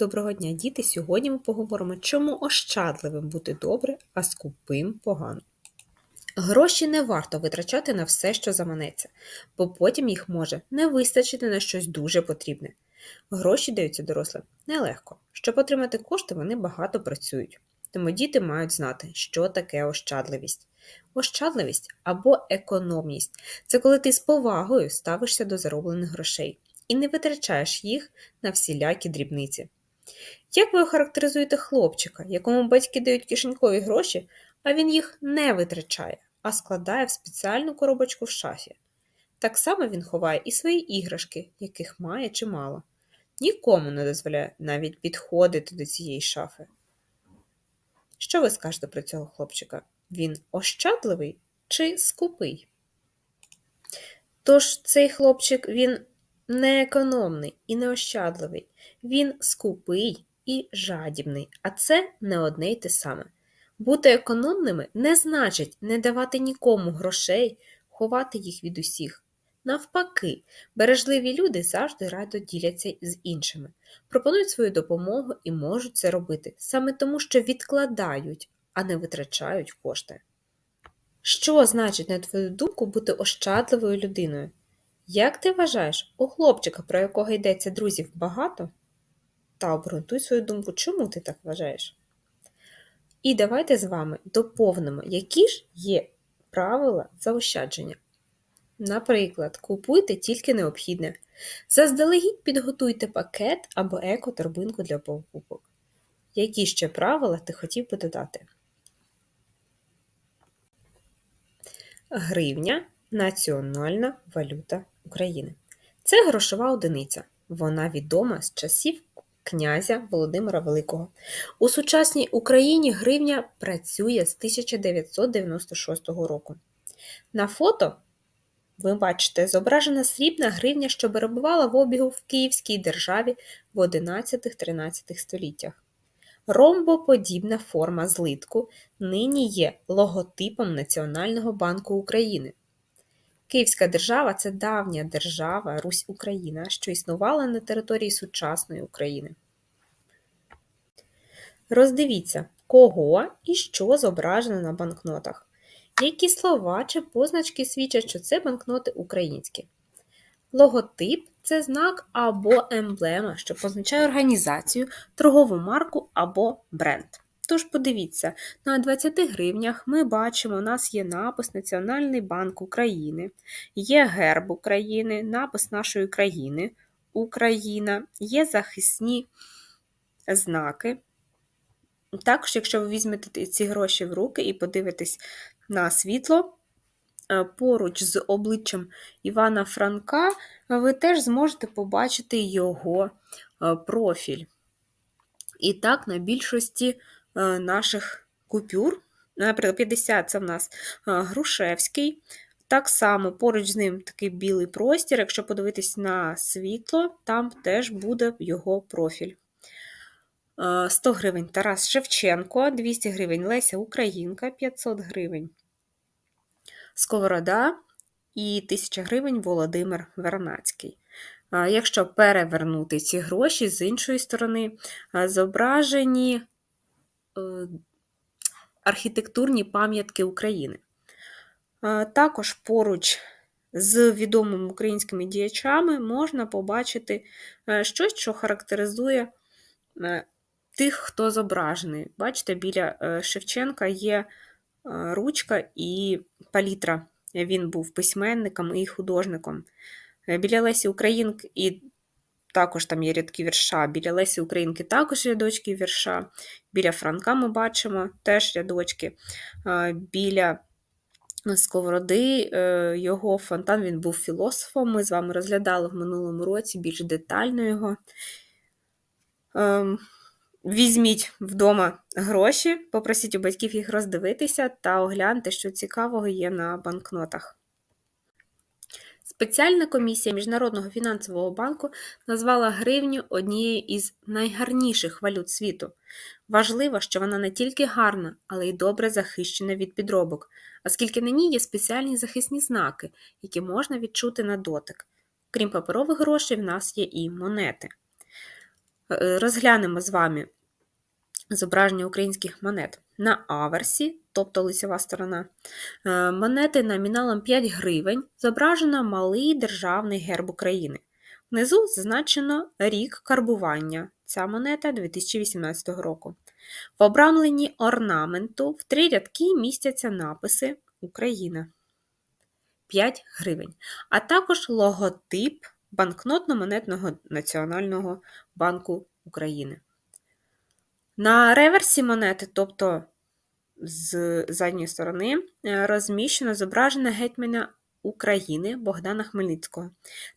Доброго дня, діти! Сьогодні ми поговоримо, чому ощадливим бути добре, а скупим погано. Гроші не варто витрачати на все, що заманеться, бо потім їх може не вистачити на щось дуже потрібне. Гроші даються дорослим нелегко. Щоб отримати кошти, вони багато працюють. Тому діти мають знати, що таке ощадливість. Ощадливість або економність це коли ти з повагою ставишся до зароблених грошей і не витрачаєш їх на всілякі дрібниці. Як ви охарактеризуєте хлопчика, якому батьки дають кишенькові гроші, а він їх не витрачає, а складає в спеціальну коробочку в шафі? Так само він ховає і свої іграшки, яких має чимало. Нікому не дозволяє навіть підходити до цієї шафи. Що ви скажете про цього хлопчика? Він ощадливий чи скупий? Тож цей хлопчик він не економний і неощадливий, він скупий і жадібний, а це не одне й те саме. Бути економними не значить не давати нікому грошей, ховати їх від усіх. Навпаки, бережливі люди завжди радо діляться з іншими, пропонують свою допомогу і можуть це робити саме тому, що відкладають, а не витрачають кошти. Що значить, на твою думку, бути ощадливою людиною? Як ти вважаєш, у хлопчика, про якого йдеться друзів, багато? Та обґрунтуй свою думку, чому ти так вважаєш? І давайте з вами доповнимо, які ж є правила заощадження. Наприклад, купуйте тільки необхідне. Заздалегідь підготуйте пакет або еко-торбинку для покупок. Які ще правила ти хотів би додати? Гривня національна валюта України. Це грошова одиниця. Вона відома з часів князя Володимира Великого. У сучасній Україні гривня працює з 1996 року. На фото ви бачите зображена срібна гривня, що перебувала в обігу в Київській державі в 11-13 століттях. Ромбоподібна форма злитку нині є логотипом Національного банку України. Київська держава це давня держава Русь Україна, що існувала на території сучасної України. Роздивіться, кого і що зображено на банкнотах. Які слова чи позначки свідчать, що це банкноти українські. Логотип це знак або емблема, що позначає організацію, торгову марку або бренд. Тож подивіться, на 20 гривнях ми бачимо, у нас є напис Національний банк України, є герб України, напис нашої країни Україна, є захисні знаки. Також, якщо ви візьмете ці гроші в руки і подивитесь на світло, е, поруч з обличчям Івана Франка, ви теж зможете побачити його е, профіль. І так, на більшості наших купюр. Наприклад, 50 це в нас е, Грушевський. Так само поруч з ним такий білий простір. Якщо подивитись на світло, там теж буде його профіль. 100 е, гривень Тарас Шевченко, 200 гривень Леся Українка, 500 гривень Сковорода і 1000 гривень Володимир Вернацький. Якщо перевернути ці гроші, з іншої сторони, зображені Е, архітектурні пам'ятки України. Е, також поруч з відомими українськими діячами можна побачити е, щось, що характеризує тих, хто зображений. Бачите, біля Шевченка є ручка і палітра. Він був письменником і художником. Біля Лесі Українки і також там є рядки вірша. Біля Лесі Українки також рядочки вірша. Біля Франка ми бачимо теж рядочки. Біля Сковороди е, його фонтан він був філософом. Ми з вами розглядали в минулому році більш детально його. Ем, візьміть вдома гроші, попросіть у батьків їх роздивитися та огляньте, що цікавого є на банкнотах. Спеціальна комісія Міжнародного фінансового банку назвала гривню однією із найгарніших валют світу. Важливо, що вона не тільки гарна, але й добре захищена від підробок, оскільки на ній є спеціальні захисні знаки, які можна відчути на дотик. Крім паперових грошей, в нас є і монети. Е, Розглянемо з вами зображення українських монет на аверсі, тобто лицева сторона. Е, Монети номіналом 5 гривень зображено малий державний герб України. Внизу зазначено рік карбування. Ця монета 2018 року. В обрамленні орнаменту в три рядки містяться написи Україна 5 гривень, а також логотип банкнотно-монетного Національного банку України. На реверсі монети, тобто з задньої сторони, е, розміщено зображення гетьмана України Богдана Хмельницького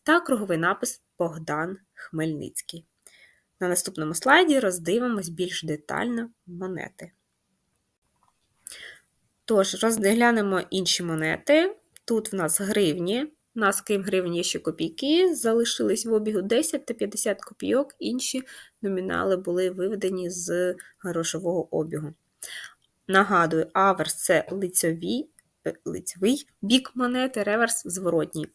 та круговий напис Богдан Хмельницький. На наступному слайді роздивимось більш детально монети. Тож, розглянемо інші монети. Тут в нас гривні. Нас, крім ще копійки, залишились в обігу 10 та 50 копійок, інші номінали були виведені з грошового обігу. Нагадую, аверс це лицьовий, лицьовий бік монети, реверс зворотній.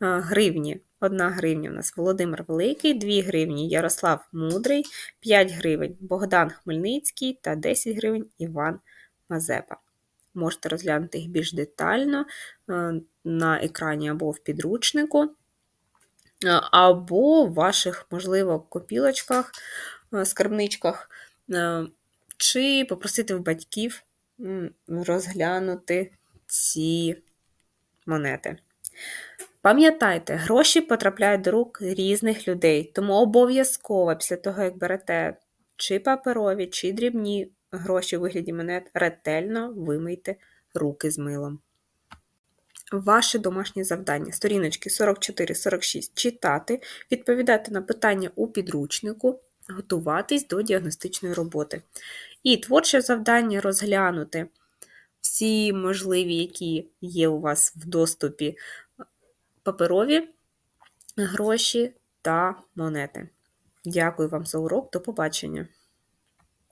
Гривні. 1 гривня у нас Володимир Великий, 2 гривні Ярослав Мудрий, 5 гривень Богдан Хмельницький та 10 гривень Іван Мазепа. Можете розглянути їх більш детально на екрані або в підручнику, або в ваших, можливо, копілочках, скарбничках, чи попросити в батьків розглянути ці монети. Пам'ятайте, гроші потрапляють до рук різних людей, тому обов'язково після того, як берете чи паперові, чи дрібні гроші у вигляді монет, ретельно вимийте руки з милом. Ваше домашнє завдання. Сторіночки 44-46 читати, відповідати на питання у підручнику, готуватись до діагностичної роботи. І творче завдання розглянути всі можливі, які є у вас в доступі паперові гроші та монети. Дякую вам за урок, до побачення!